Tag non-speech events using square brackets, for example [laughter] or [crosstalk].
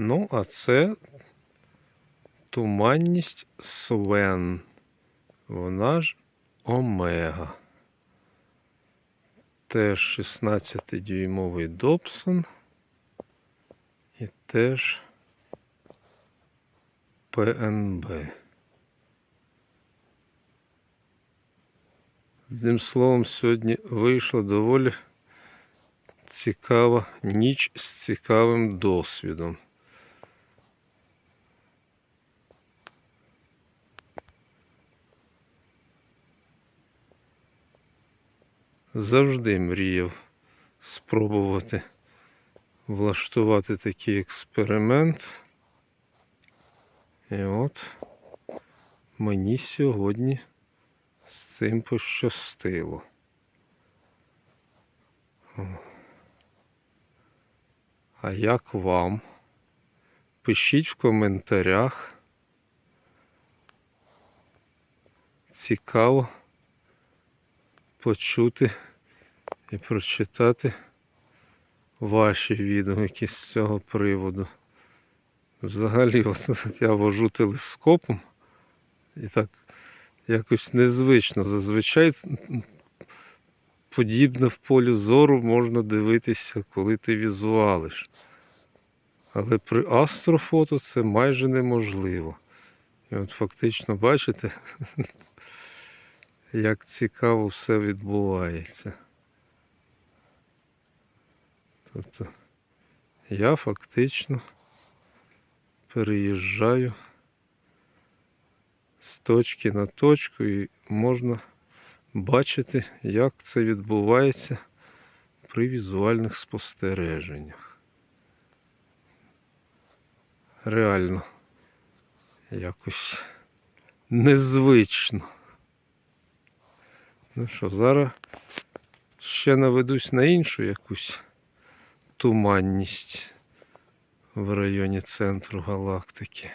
Ну, а це туманність Свен. Вона ж Омега. Теж 16-дюймовий Добсон. І теж ПНБ. Одним словом, сьогодні вийшла доволі цікава ніч з цікавим досвідом. Завжди мріяв спробувати влаштувати такий експеримент. І от мені сьогодні з цим пощастило. А як вам? Пишіть в коментарях. Цікаво почути і прочитати ваші відгуки з цього приводу. Взагалі, от [laughs] я вожу телескопом і так якось незвично. Зазвичай подібне в полі зору можна дивитися, коли ти візуалиш. Але при астрофото це майже неможливо. І от фактично бачите, [laughs] як цікаво все відбувається. Тобто я фактично переїжджаю з точки на точку і можна бачити, як це відбувається при візуальних спостереженнях. Реально якось незвично. Ну що, зараз ще наведусь на іншу якусь туманність в районі центру галактики.